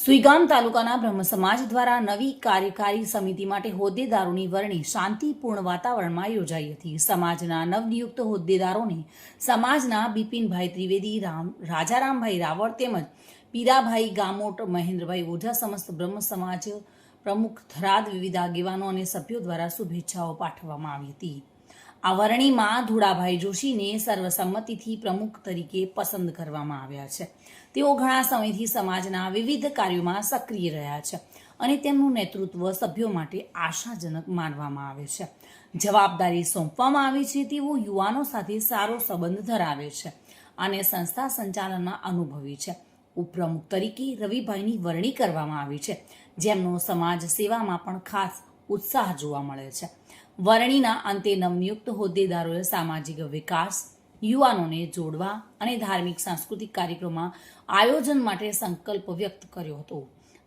સુઈગામ તાલુકાના બ્રહ્મ સમાજ દ્વારા નવી કાર્યકારી સમિતિ માટે હોદ્દેદારોની વરણી શાંતિપૂર્ણ વાતાવરણમાં યોજાઈ હતી. સમાજના નવનિયુક્ત હોદ્દેદારોને સમાજના બિપિનભાઈ ત્રિવેદી, રામ, રાજારામભાઈ રાવળ તેમજ પીરાભાઈ ગામોટ, મહેન્દ્રભાઈ ઓઝા સમસ્ત બ્રહ્મ સમાજ પ્રમુખ થરાદ વિવિધ આગેવાનો અને સભ્યો દ્વારા શુભેચ્છાઓ પાઠવવામાં આવી હતી. આ વરણીમાં ધુડાભાઈ જોશીને સર્વસંમતિથી પ્રમુખ તરીકે પસંદ કરવામાં આવ્યા છે. તેઓ ઘણા સમયથી સમાજના વિવિધ કાર્યોમાં સક્રિય રહ્યા છે અને તેમનું નેતૃત્વ સભ્યો માટે આશાજનક માનવામાં આવે છે. જવાબદારી સોંપવામાં આવી છે તેઓ યુવાનો સાથે સારો સંબંધ ધરાવે છે અને સંસ્થા સંચાલનમાં અનુભવી છે. ઉપપ્રમુખ તરીકે રવિભાઈની વરણી કરવામાં આવી છે, જેમનો સમાજ સેવામાં પણ ખાસ ઉત્સાહ જોવા મળે છે. વરણીના અંતે નવનિયુક્ત હોદ્દેદારોએ સામાજિક વિકાસ, યુવાનોને જોડવા અને ધાર્મિક સાંસ્કૃતિક કાર્યક્રમમાં આયોજન માટે સંકલ્પ વ્યક્ત કર્યો હતો.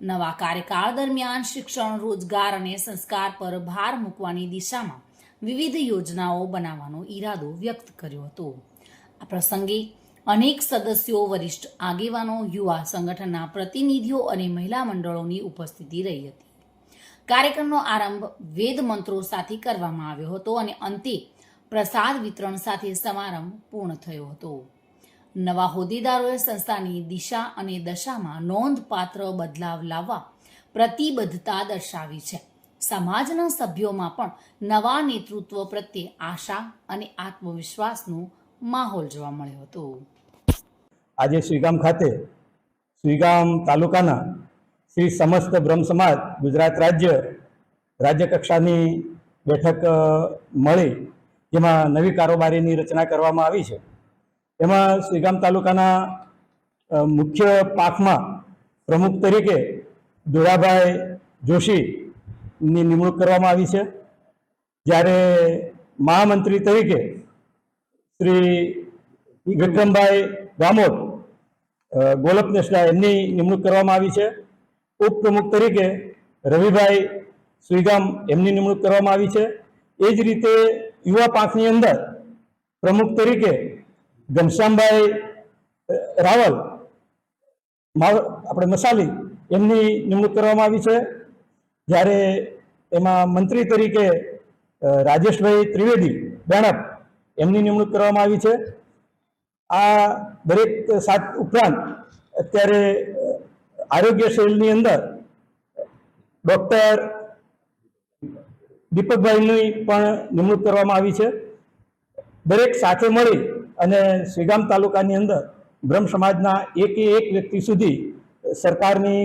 નવા કાર્યકાળ દરમિયાન શિક્ષણ, રોજગાર અને સંસ્કાર પર ભાર મૂકવાની દિશામાં વિવિધ યોજનાઓ બનાવવાનો ઈરાદો વ્યક્ત કર્યો હતો. આ પ્રસંગે અનેક સદસ્યો, વરિષ્ઠ આગેવાનો, યુવા સંગઠનના પ્રતિનિધિઓ અને મહિલા મંડળોની ઉપસ્થિતિ રહી હતી. કાર્યક્રમનો આરંભ વેદ મંત્રો સાથે કરવામાં આવ્યો હતો અને અંતે પ્રસાદ વિતરણ સાથે સમારંભ પૂર્ણ થયો હતો. નવા હોદ્દેદારોએ સંસ્થાની દિશા અને દશામાં નોંધપાત્ર બદલાવ લાવવા પ્રતિબદ્ધતા દર્શાવી છે. સમાજના સભ્યોમાં પણ નવા નેતૃત્વ પ્રત્યે આશા અને આત્મવિશ્વાસનો માહોલ જોવા મળ્યો હતો. આજે શ્રીગામ ખાતે શ્રીગામ તાલુકાના શ્રી સમસ્ત બ્રહ્મ સમાજ, ગુજરાત રાજ્ય રાજ્ય કક્ષાની બેઠક મળી, જેમાં નવી કારોબારીની રચના કરવામાં આવી છે. એમાં શ્રીગામ તાલુકાના મુખ્ય પાકમાં પ્રમુખ તરીકે દોરાભાઈ જોશીની નિમણૂક કરવામાં આવી છે. જ્યારે મહામંત્રી તરીકે શ્રી વિક્રમભાઈ ગામોટ ગોલક નેસડા એમની નિમણૂક કરવામાં આવી છે. ઉપપ્રમુખ તરીકે રવિભાઈ સુઈગામ એમની નિમણૂક કરવામાં આવી છે. એ જ રીતે યુવા પાંખની અંદર પ્રમુખ તરીકે ઘનશ્યામભાઈ રાવલ આપણે મસાલી એમની નિમણૂક કરવામાં આવી છે. જ્યારે એમાં મંત્રી તરીકે રાજેશભાઈ ત્રિવેદી, બેણપ એમની નિમણૂક કરવામાં આવી છે. આ દરેક સાત ઉપરાંત અત્યારે આરોગ્ય સેલની અંદર ડૉક્ટર દીપકભાઈની પણ નિમણૂક કરવામાં આવી છે. દરેક સાથે મળી અને શ્રીગામ તાલુકાની અંદર બ્રહ્મ સમાજના એક એક વ્યક્તિ સુધી સરકારની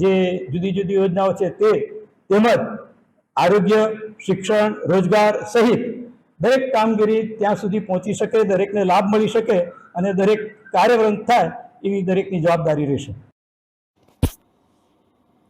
જે જુદી જુદી યોજનાઓ છે તે તેમજ આરોગ્ય, શિક્ષણ, રોજગાર સહિત દરેક કામગીરી ત્યાં સુધી પહોંચી શકે, દરેકને લાભ મળી શકે અને દરેક કાર્યરત થાય એવી દરેકની જવાબદારી રહેશે.